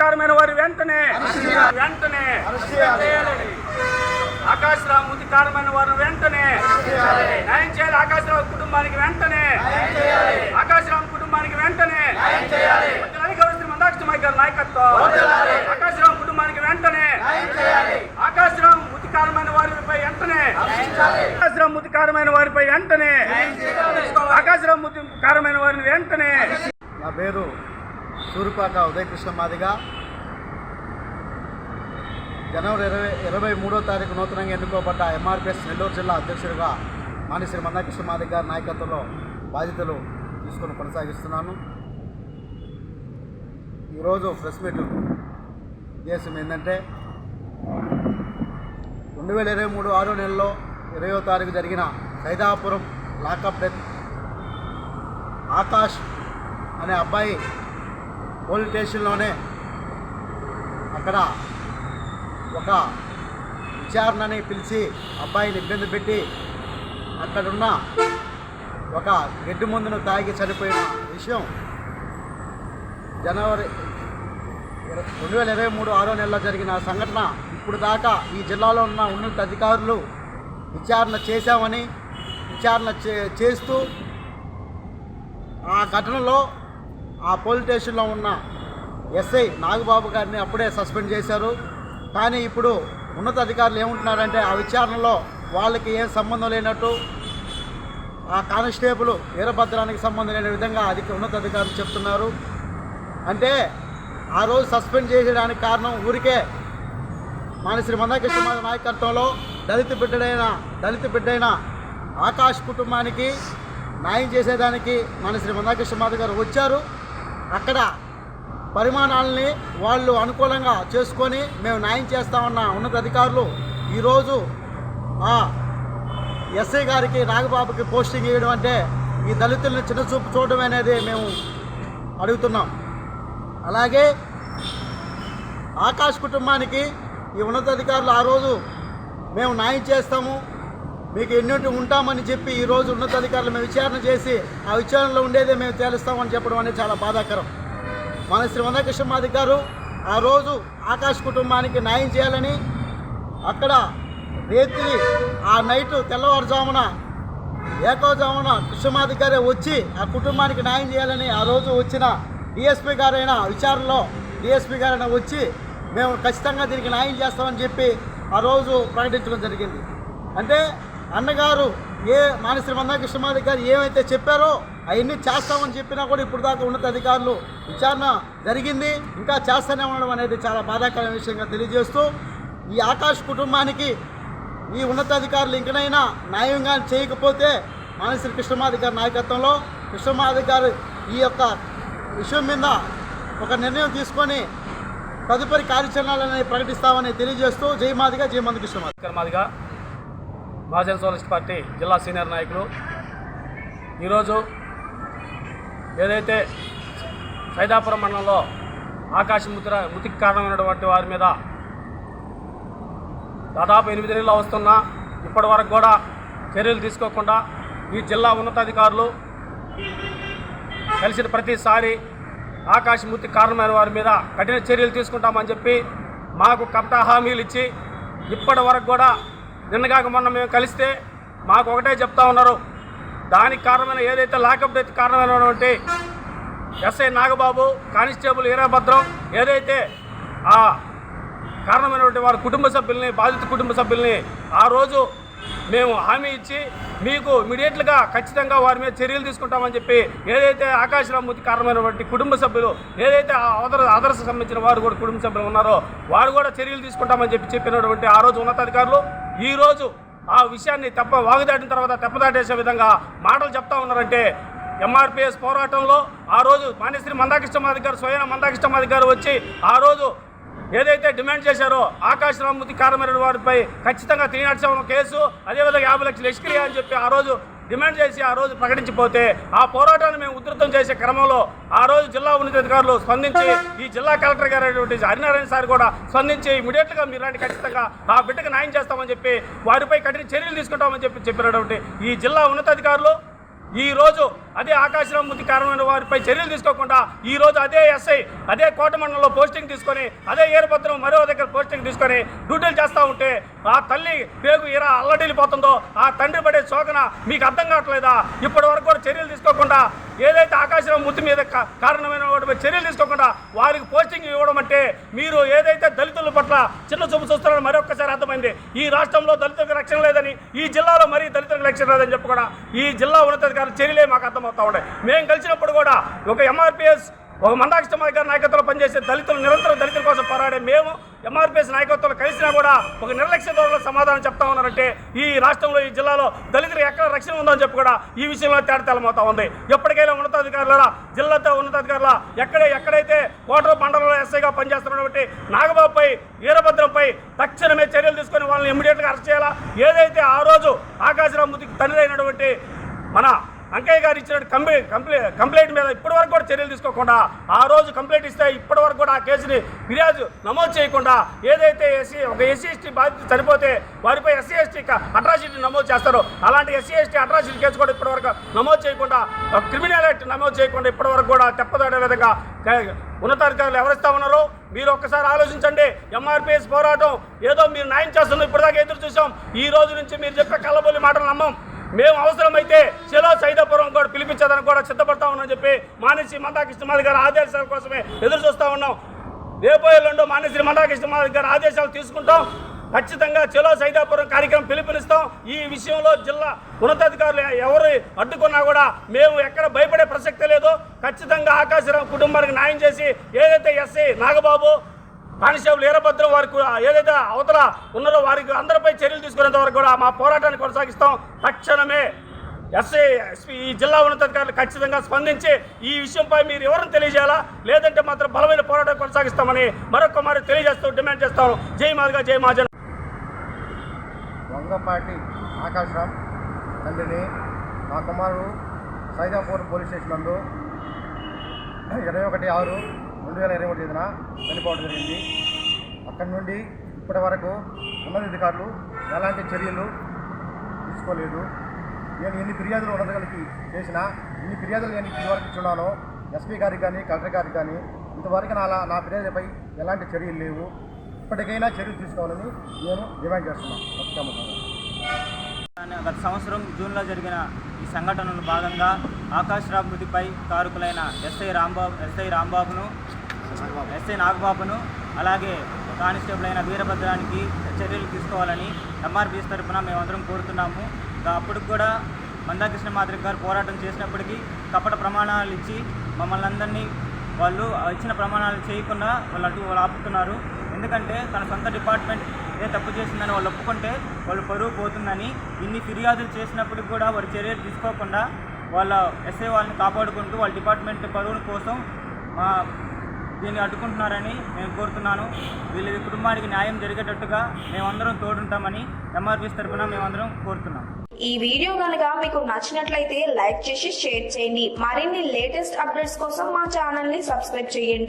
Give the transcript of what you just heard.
ముతికారమైన వారి వెంటనే వెంటనే ఆకాశరావు ముతికారమైన వారు వెంటనే న్యాయం చేయాలి. ఆకాశరావు కుటుంబానికి వెంటనే ఆకాశరావు కుటుంబానికి వెంటనే మందాక్షమయ్య గారి నాయకత్వం ఆకాశరావు కుటుంబానికి వెంటనే ఆకాశరావు ముతికారమైన వారిపై వెంటనే ఆకాశరావు ముతికారమైన వారిపై వెంటనే ఆకాశరావు ముతికారమైన వారిని వెంటనే నా పేరు సూరిపాక ఉదయకృష్ణ మాదిగా. జనవరి ఇరవై ఇరవై మూడో తారీఖు నూతనంగా ఎన్నుకోబడ్డ ఎంఆర్పిఎస్ నెల్లూరు జిల్లా అధ్యక్షుడిగా మానిశ్రీ మందాకృష్ణ మాదిగ గారి నాయకత్వంలో బాధ్యతలు తీసుకొని కొనసాగిస్తున్నాను. ఈరోజు ప్రెస్ మీట్ ఉద్దేశం ఏంటంటే రెండు వేల ఇరవై మూడు ఆరో నెలలో ఇరవయో తారీఖు జరిగిన సైదాపురం లాకప్ డెత్ ఆకాష్ అనే అబ్బాయి పోలీస్ స్టేషన్లోనే అక్కడ ఒక విచారణని పిలిచి అబ్బాయిని ఇబ్బంది పెట్టి అక్కడున్న ఒక గడ్డి మందును తాగి చనిపోయిన విషయం జనవరి రెండు వేల ఇరవై మూడు ఆరో నెలలో జరిగిన సంఘటన ఇప్పుడు దాకా ఈ జిల్లాలో ఉన్న ఉన్నత అధికారులు విచారణ చేశామని విచారణ చే చేస్తూ ఆ ఘటనలో ఆ పోలీస్ స్టేషన్లో ఉన్న ఎస్ఐ నాగబాబు గారిని అప్పుడే సస్పెండ్ చేశారు. కానీ ఇప్పుడు ఉన్నత అధికారులు ఏమంటున్నారంటే ఆ విచారణలో వాళ్ళకి ఏం సంబంధం లేనట్టు ఆ కానిస్టేబుల్ వీరభద్రానికి సంబంధం లేని విధంగా అధిక ఉన్నత అధికారులు చెప్తున్నారు. అంటే ఆ రోజు సస్పెండ్ చేసేయడానికి కారణం ఊరికే మానశ్రీ మందాకృష్ణ నాయకత్వంలో దళిత బిడ్డడైన దళిత బిడ్డైన ఆకాష్ కుటుంబానికి న్యాయం చేసేదానికి మానశ్రీ మందాకృష్ణ మాధవ్ గారు వచ్చారు. అక్కడ పరిమాణాలని వాళ్ళు అనుకూలంగా చేసుకొని మేము న్యాయం చేస్తామన్న ఉన్నత అధికారులు ఈరోజు ఆ ఎస్ఐ గారికి నాగబాబుకి పోస్టింగ్ ఇవ్వడం అంటే ఈ దళితుల్ని చిన్నచూపు చూడడం అనేది మేము అడుగుతున్నాం. అలాగే ఆకాష్ కుటుంబానికి ఈ ఉన్నతాధికారులు ఆ రోజు మేము న్యాయం చేస్తాము మీకు ఎన్నింటి ఉంటామని చెప్పి ఈరోజు ఉన్నతాధికారులు మేము విచారణ చేసి ఆ విచారణలో ఉండేదే మేము తేలుస్తామని చెప్పడం అనేది చాలా బాధాకరం. మన శ్రీ మందకృష్ణ మాదిక్ గారు ఆ రోజు ఆకాష్ కుటుంబానికి న్యాయం చేయాలని అక్కడ రేత్రి ఆ నైట్ తెల్లవారుజామున ఏకోజామున కృష్ణమాది గారే వచ్చి ఆ కుటుంబానికి న్యాయం చేయాలని ఆ రోజు వచ్చిన డిఎస్పీ గారైన విచారణలో డిఎస్పీ గారైనా వచ్చి మేము ఖచ్చితంగా దీనికి న్యాయం చేస్తామని చెప్పి ఆ రోజు ప్రకటించడం జరిగింది. అంటే అన్నగారు ఏ మానశ్రీ మందాకృష్ణమాది గారు ఏమైతే చెప్పారో అవన్నీ చేస్తామని చెప్పినా కూడా ఇప్పుడు దాకా ఉన్నత అధికారులు విచారణ జరిగింది. ఇంకా చేస్తూనే ఉండడం అనేది చాలా బాధాకరమైన విషయంగా తెలియజేస్తూ ఈ ఆకాష్ కుటుంబానికి ఈ ఉన్నతాధికారులు ఇంకనైనా న్యాయంగా చేయకపోతే మానశ్రీ కృష్ణమాది గారి నాయకత్వంలో కృష్ణమాది గారు ఈ యొక్క విషయం మీద ఒక నిర్ణయం తీసుకొని తదుపరి కార్యాచరణలని ప్రకటిస్తామని తెలియజేస్తూ జయమాదిగా జయమంది కృష్ణమాది కర్మాదిగా మహాజన సోషలిస్ట్ పార్టీ జిల్లా సీనియర్ నాయకులు. ఈరోజు ఏదైతే సైదాపురం మండలంలో ఆకాశ ముద్ర మృతికి కారణమైనటువంటి వారి మీద దాదాపు ఎనిమిది నెలలు వస్తున్నా ఇప్పటి వరకు కూడా చర్యలు తీసుకోకుండా ఈ జిల్లా ఉన్నతాధికారులు కలిసిన ప్రతిసారి ఆకాశమూర్తి కారణమైన వారి మీద కఠిన చర్యలు తీసుకుంటామని చెప్పి మాకు కపట హామీలు ఇచ్చి ఇప్పటి వరకు కూడా నిన్నగాక మొన్న మేము కలిస్తే మాకు ఒకటే చెప్తా ఉన్నారు. దానికి కారణమైన ఏదైతే లాకప్ డెత్ కారణమైనటువంటి ఎస్ఐ నాగబాబు కానిస్టేబుల్ ఈరాభద్రం ఏదైతే ఆ కారణమైనటువంటి వారి కుటుంబ సభ్యుల్ని బాధిత కుటుంబ సభ్యుల్ని ఆ రోజు మేము హామీ ఇచ్చి మీకు ఇమీడియట్గా ఖచ్చితంగా వారి మీద చర్యలు తీసుకుంటామని చెప్పి ఏదైతే ఆకాశరామూర్తి కారణమైనటువంటి కుటుంబ సభ్యులు ఏదైతే ఆ ఆదర ఆదర్శ సంబంధించిన వారు కూడా కుటుంబ సభ్యులు ఉన్నారో వారు కూడా చర్యలు తీసుకుంటామని చెప్పి చెప్పినటువంటి ఆ రోజు ఉన్నతాధికారులు ఈరోజు ఆ విషయాన్ని తప్ప వాగుదాటిన తర్వాత తెప్పదాటేసే విధంగా మాటలు చెప్తా ఉన్నారంటే ఎంఆర్పిఎస్ పోరాటంలో ఆ రోజు మానేశ్రీ మందాకృష్ణమాది గారు స్వయం మందాకృష్ణమాది గారు వచ్చి ఆ రోజు ఏదైతే డిమాండ్ చేశారో ఆకాశ రామ్మూర్తి కారమైన వారిపై ఖచ్చితంగా త్రీ నాట్ సెవెన్ కేసు అదేవిధంగా యాభై లక్షలు ఎస్క్రియా అని చెప్పి ఆ రోజు డిమాండ్ చేసి ఆ రోజు ప్రకటించిపోతే ఆ పోరాటాన్ని మేము ఉధృతం చేసే క్రమంలో ఆ రోజు జిల్లా ఉన్నతాధికారులు స్పందించి ఈ జిల్లా కలెక్టర్ గారు అయినటువంటి హరినారాయణ సార్ కూడా స్పందించి ఇమీడియట్గా మీరు రండి ఖచ్చితంగా ఆ బిడ్డకు న్యాయం చేస్తామని చెప్పి వారిపై కఠిన చర్యలు తీసుకుంటామని చెప్పి చెప్పినటువంటి ఈ జిల్లా ఉన్నతాధికారులు ఈ రోజు అదే ఆకాశరామూర్తి కారణమైన వారిపై చర్యలు తీసుకోకుండా ఈ రోజు అదే ఎస్ఐ అదే కోట మండలంలో పోస్టింగ్ తీసుకొని అదే ఏర్పత్రం మరో దగ్గర పోస్టింగ్ తీసుకొని డ్యూటీలు చేస్తూ ఉంటే ఆ తల్లి పేగు ఇరా అల్లడిల్లిపోతుందో ఆ తండ్రి పడే శోకన మీకు అర్థం కావట్లేదా? ఇప్పటి వరకు కూడా చర్యలు తీసుకోకుండా ఏదైతే ఆకాశం ముద్దు మీద కారణమైన చర్యలు తీసుకోకుండా వారికి పోస్టింగ్ ఇవ్వడం అంటే మీరు ఏదైతే దళితుల పట్ల చిన్న చూపు చూస్తున్నారో మరొకసారి అర్థమైంది. ఈ రాష్ట్రంలో దళితులకు రక్షణ లేదని ఈ జిల్లాలో మరీ దళితులకు రక్షణ లేదని చెప్పి కూడా ఈ జిల్లా ఉన్నతాధికారుల చర్యలే మాకు అర్థమవుతా ఉన్నాయి. మేము కలిసినప్పుడు కూడా ఒక ఎంఆర్పిఎస్ ఒక మందాకృష్ణ గారి నాయకత్వంలో పనిచేసే దళితులు నిరంతరం దళితుల కోసం పోరాడే మేము ఎంఆర్పిఎస్ నాయకత్వంలో కలిసినా కూడా ఒక నిర్లక్ష్య ధోరణిలో సమాధానం చెప్తా ఉన్నారంటే ఈ రాష్ట్రంలో ఈ జిల్లాలో దళితులకు ఎక్కడ రక్షణ ఉందని చెప్పి కూడా ఈ విషయంలో తేడతెల్లమవుతా ఉంది. ఎప్పటికైనా ఉన్నతాధికారుల జిల్లాతో ఉన్నతాధికారుల ఎక్కడ ఎక్కడైతే కోటర మండలంలో ఎస్ఐగా పనిచేస్తున్నటువంటి నాగబాబుపై వీరభద్రంపై తక్షణమే చర్యలు తీసుకొని వాళ్ళని ఇమ్మీడియట్గా అరెస్ట్ చేయాలా? ఏదైతే ఆ రోజు ఆకాశరామూర్తికి తండ్రి అయినటువంటి మన అంకయ్య గారు ఇచ్చిన కంప్లైంట్ కంప్లైంట్ కంప్లైంట్ మీద ఇప్పుడు చర్యలు తీసుకోకుండా ఆ రోజు కంప్లైంట్ ఇస్తే ఇప్పటి వరకు కూడా ఆ కేసుని ఫిర్యాదు నమోదు చేయకుండా ఏదైతే ఎస్సీ ఒక ఎస్సీ ఎస్టీ బాధితులు చనిపోతే వారిపై ఎస్సీ ఎస్టీ అట్రాసిటీ నమోదు చేస్తారో అలాంటి ఎస్సీ ఎస్టీ అట్రాసిటీ కేసు కూడా ఇప్పటి వరకు నమోదు చేయకుండా క్రిమినల్ యాక్ట్ నమోదు చేయకుండా ఇప్పటి వరకు కూడా తెప్పదాడే విధంగా క- ఉన్నతాధికారులు ఎవరిస్తా ఉన్నారో మీరు ఒక్కసారి ఆలోచించండి. ఎంఆర్పిఎస్ పోరాటం ఏదో మీరు న్యాయం చేస్తున్నారు ఇప్పటిదాకా ఎదురు చూసాం. ఈ రోజు నుంచి మీరు చెప్పే కళ్ళబొల్లి మాటలు నమ్మం. మేము అవసరమైతే చెలో సైదాపురం కూడా పిలిపించేదానికి కూడా సిద్ధపడతా ఉన్నాం చెప్పి మానేసి మందాకృష్ణమాధి గారి ఆదేశాల కోసమే ఎదురు చూస్తూ ఉన్నాం. రేపు రెండు మానేసి మందాకృష్ణమాధి గారి ఆదేశాలు తీసుకుంటాం. ఖచ్చితంగా చెలో సైదాపురం కార్యక్రమం పిలుపునిస్తాం. ఈ విషయంలో జిల్లా ఉన్నతాధికారులు ఎవరు అడ్డుకున్నా కూడా మేము ఎక్కడ భయపడే ప్రసక్తి లేదు. ఖచ్చితంగా ఆకాశరావు కుటుంబానికి న్యాయం చేసి ఏదైతే ఎస్ఐ నాగబాబు కానిస్టేబుల్ వీరభద్రం వారికి ఏదైతే అవతల ఉన్నారో వారికి అందరిపై చర్యలు తీసుకునేంత వరకు కూడా మా పోరాటాన్ని కొనసాగిస్తాం. తక్షణమే ఎస్ఐ ఎస్పీ ఈ జిల్లా ఉన్నతాధికారులు ఖచ్చితంగా స్పందించి ఈ విషయంపై మీరు ఎవరిని తెలియజేయాలా? లేదంటే మాత్రం బలమైన పోరాటం కొనసాగిస్తామని మరొక మరి తెలియజేస్తూ డిమాండ్ చేస్తాం జై మాదిగా జై మహాజన్ వంగపాటి ఆకాశం తండ్రిని మా కుమారుడు సైదాపూర్ పోలీస్ స్టేషన్ నందు ఇరవై ఒకటి ఆరు రెండు వేల ఇరవై ఒకటి తేదీన చనిపోవడం జరిగింది. అక్కడి నుండి ఇప్పటి వరకు ఉన్నతాధికారులు ఎలాంటి చర్యలు తీసుకోలేదు. నేను ఎన్ని ఫిర్యాదులు ఉన్నతగలికి చేసినా ఇన్ని ఫిర్యాదులు నేను ఇప్పటివరకు ఇచ్చున్నానో ఎస్పీ గారికి కానీ కలెక్టర్ గారికి కానీ ఇంతవరకు నా నా ఫిర్యాదుపై ఎలాంటి చర్యలు లేవు. ఇప్పటికైనా చర్యలు తీసుకోవాలని నేను డిమాండ్ చేస్తున్నాను. ఖచ్చితంగా గత సంవత్సరం జూన్లో జరిగిన ఈ సంఘటనలో భాగంగా ఆకాశ్ రావు మృతిపై కారుకులైన ఎస్ఐ రాంబాబు ఎస్ఐ రాంబాబును ఎస్ఐ నాగబాబును అలాగే కానిస్టేబుల్ అయిన వీరభద్రానికి చర్యలు తీసుకోవాలని ఎంఆర్బీఎస్ తరఫున మేమందరం కోరుతున్నాము. ఇంకా అప్పుడు కూడా మందాకృష్ణ మాదిరి గారు పోరాటం చేసినప్పటికీ కపట ప్రమాణాలు ఇచ్చి మమ్మల్ని అందరినీ వాళ్ళు ఇచ్చిన ప్రమాణాలు చేయకుండా వాళ్ళు అటు వాళ్ళు ఆపుతున్నారు. ఎందుకంటే తన సొంత డిపార్ట్మెంట్ ఏ తప్పు చేసిందని వాళ్ళు ఒప్పుకుంటే వాళ్ళు పరువు పోతుందని ఇన్ని ఫిర్యాదులు చేసినప్పటికి కూడా వారు చర్యలు తీసుకోకుండా వాళ్ళ ఎస్ఐ వాళ్ళని కాపాడుకుంటూ వాళ్ళ డిపార్ట్మెంట్ పరువుల కోసం దీన్ని అడ్డుకుంటున్నారని నేను కోరుతున్నాను. వీళ్ళ కుటుంబానికి న్యాయం జరిగేటట్టుగా మేమందరం తోడుంటామని ఎంఆర్పీస్ తరఫున మేమందరం కోరుతున్నాం. ఈ వీడియో కనుక మీకు నచ్చినట్లయితే లైక్ చేసి షేర్ చేయండి. మరిన్ని లేటెస్ట్ అప్డేట్స్ కోసం మా ఛానల్ని సబ్స్క్రైబ్ చేయండి.